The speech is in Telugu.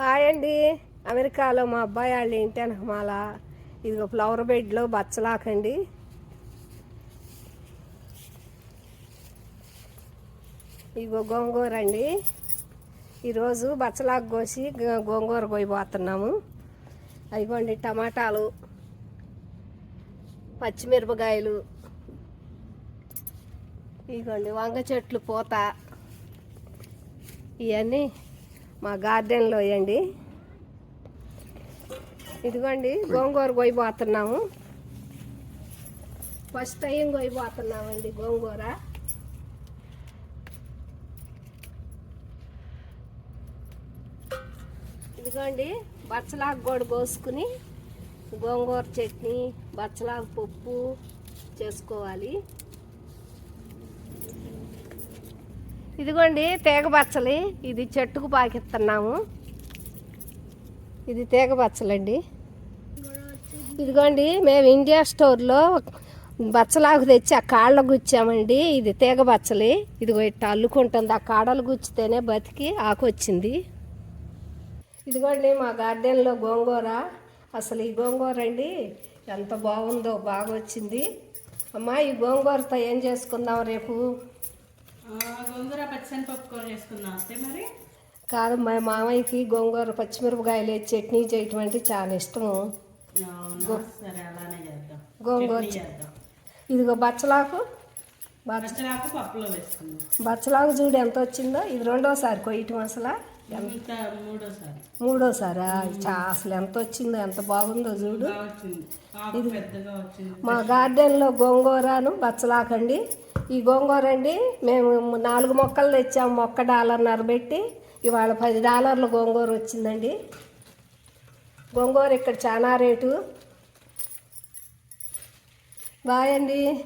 హాయ్ అండి. అమెరికాలో మా అబ్బాయి వాళ్ళ ఇంటి ఇది ఒక ఫ్లవర్ బెడ్లో బచ్చలాకండి. ఇదిగో గోంగూర అండి ఈరోజు బచ్చలాకు కోసి గోంగూర పోయిపోతున్నాము అయిపోండి టమాటాలు పచ్చిమిరపకాయలు ఇగోండి వంగ చెట్లు పూత ఇవన్నీ మా గార్డెన్లో వేయండి ఇదిగోండి గోంగూర కొయ్యబోతున్నాము ఫస్ట్ టైం కొయ్యబోతున్నామండి గోంగూర. ఇదిగోండి బచ్చలాకు కూడా కోసుకుని గోంగూర చట్నీ బచ్చలాకు పప్పు చేసుకోవాలి. ఇదిగోండి తీగ బచ్చలి ఇది చెట్టుకు పాకిస్తున్నాము. ఇది తీగ బచ్చలండి ఇదిగోండి మేము ఇండియా స్టోర్లో బచ్చలాకు తెచ్చి ఆ కాళ్ళ గుచ్చామండి. ఇది తీగ బచ్చలి ఇదిగో ఇట్ట అల్లుకుంటుంది. ఆ కాడలు గుచ్చితేనే బతికి ఆకు వచ్చింది ఇదిగోండి మా గార్డెన్లో గోంగూర. అసలు ఈ గోంగూర అండి ఎంత బాగుందో బాగా వచ్చింది అమ్మా ఈ గోంగూరతో ఏం చేసుకుందాం రేపు? గోంగూర పచ్చని పప్పు కూర చేసుకుందాం అంతే మరి? కాదు మా మామయ్యకి గోంగూర పచ్చిమిరపకాయలు చట్నీ చేయటం అంటే చాలా ఇష్టము. అవునా? సరే అలానే చేద్దాం. గోంగూర చేద్దాం. ఇదిగో బచ్చలాకు. బచ్చ పచ్చలాకు పప్పులో వేసుకుందాం. బచ్చలాకు చూడు ఎంత వచ్చిందో. ఇది రెండోసారి కొయ్యటం అసలు. మూడోసారి. అసలు ఎంత వచ్చిందో ఎంత బాగుందో చూడు. వచ్చింది. మా గార్డెన్లో గోంగూరను బచ్చలాకండి. ఈ గోంగూర అండి మేము నాలుగు మొక్కలు తెచ్చాము మొక్క డాలర్న్నర పెట్టి. ఇవాళ పది డాలర్లు గోంగూర వచ్చిందండి. గోంగూర ఇక్కడ చాలా రేటు. బాయ్ అండి.